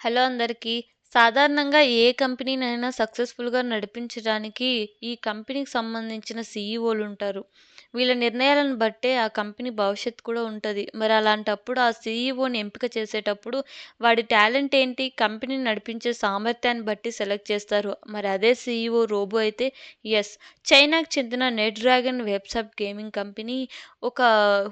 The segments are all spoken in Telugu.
హలో అందరికీ. సాధారణంగా ఏ కంపెనీనైనా సక్సెస్‌ఫుల్‌గా నడిపించడానికి ఈ కంపెనీకి సంబంధించిన సీఈఓలుంటారు. వీళ్ళ నిర్ణయాలను బట్టే ఆ కంపెనీ భవిష్యత్తు కూడా ఉంటుంది మరి అలాంటప్పుడు ఆ సీఈఓని ఎంపిక చేసేటప్పుడు వాడి టాలెంట్ ఏంటి, కంపెనీని నడిపించే సామర్థ్యాన్ని బట్టి సెలెక్ట్ చేస్తారు. మరి అదే సీఈఓ రోబో అయితే ఎస్ చైనాకు చెందిన Net Dragon Webs gaming company ఒక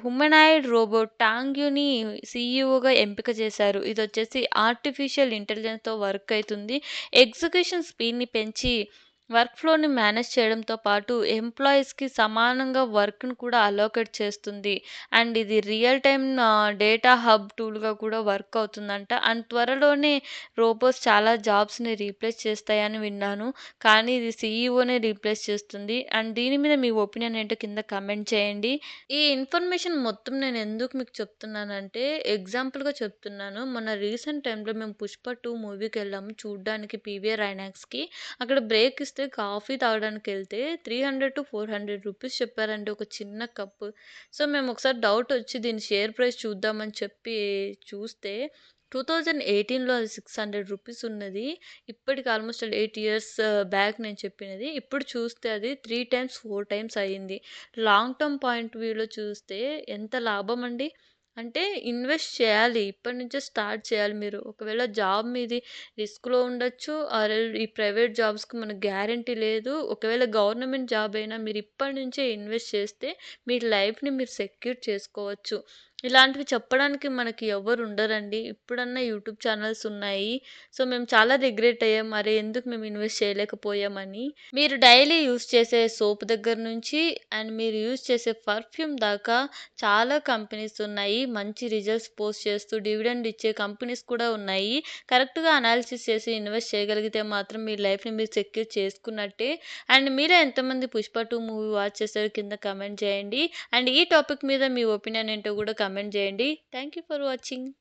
హ్యూమనాయిడ్ రోబో టాంగ్యూని సీఈఓగా ఎంపిక చేశారు. ఇది వచ్చేసి ఆర్టిఫిషియల్ ఇంటెలిజెన్స్‌తో వర్క్ అవుతుంది ఎగ్జిక్యూషన్ స్పీడ్‌ని పెంచి వర్క్ ఫ్లోని మేనేజ్ చేయడంతో పాటు ఎంప్లాయీస్‌కి సమానంగా వర్క్ను కూడా అలోకేట్ చేస్తుంది. అండ్ ఇది రియల్ టైమ్ డేటా హబ్ టూల్‌గా కూడా వర్క్ అవుతుందంట. అండ్ త్వరలోనే రోబోస్ చాలా జాబ్స్‌ని రీప్లేస్ చేస్తాయని విన్నాను. కానీ ఇది సీఈఓనే రీప్లేస్ చేస్తుంది. అండ్ దీని మీద మీ ఒపీనియన్ ఏంటో కింద కమెంట్ చేయండి. ఈ ఇన్ఫర్మేషన్ మొత్తం నేను ఎందుకు మీకు చెప్తున్నానంటే ఎగ్జాంపుల్‌గా చెప్తున్నాను. మొన్న రీసెంట్ టైంలో మేము 'పుష్ప టూ మూవీకి వెళ్ళాము చూడడానికి పీవీఆర్ ఐనాక్స్‌కి. అక్కడ బ్రేక్ ఇస్తే కాఫీ తాగడానికి వెళ్తే three hundred to four hundred rupees చెప్పారండి ఒక చిన్న కప్. సో, మేము ఒకసారి డౌట్ వచ్చి దీని షేర్ ప్రైస్ చూద్దామని చెప్పి చూస్తే 2018లో అది 600 రూపీస్ ఉన్నది. ఇప్పటికి ఆల్మోస్ట్ ఎయిట్ ఇయర్స్ బ్యాక్ నేను చెప్పినది. ఇప్పుడు చూస్తే అది త్రీ టైమ్స్, ఫోర్ టైమ్స్ అయింది. లాంగ్ టర్మ్ పాయింట్ వ్యూలో చూస్తే ఎంత లాభం అండి. అంటే ఇన్వెస్ట్ చేయాలి. ఇప్పటి నుంచే స్టార్ట్ చేయాలి మీరు. ఒకవేళ జాబ్ మీది రిస్క్‌లో ఉండొచ్చు. ఆర్ ఈ ప్రైవేట్ జాబ్స్‌కి మనకు గ్యారంటీ లేదు. ఒకవేళ గవర్నమెంట్ జాబ్ అయినా మీరు ఇప్పటి నుంచే ఇన్వెస్ట్ చేస్తే మీ లైఫ్‌ని మీరు సెక్యూర్ చేసుకోవచ్చు. ఇలాంటివి చెప్పడానికి మనకి ఎవ్వరు ఉండరండి. ఇప్పుడన్నా యూట్యూబ్ ఛానల్స్ ఉన్నాయి. సో, మేము చాలా రిగ్రెట్ అయ్యాం. మరి ఎందుకు మేము ఇన్వెస్ట్ చేయలేకపోయామని. మీరు డైలీ యూజ్ చేసే సోప్ దగ్గర నుంచి అండ్ మీరు యూస్ చేసే పర్ఫ్యూమ్ దాకా చాలా కంపెనీస్ ఉన్నాయి. మంచి రిజల్ట్స్ పోస్ట్ చేస్తూ డివిడెండ్ ఇచ్చే కంపెనీస్ కూడా ఉన్నాయి. కరెక్ట్‌గా అనాలిసిస్ చేసి ఇన్వెస్ట్ చేయగలిగితే మాత్రం మీ లైఫ్‌ని మీరు సెక్యూర్ చేసుకున్నట్టే. అండ్ మీరే ఎంతమంది 'పుష్ప టూ మూవీ వాచ్ చేసారు కింద కమెంట్ చేయండి. అండ్ ఈ టాపిక్ మీద మీ ఒపీనియన్ ఏంటో కూడా కామెంట్ చేయండి. Thank you for watching.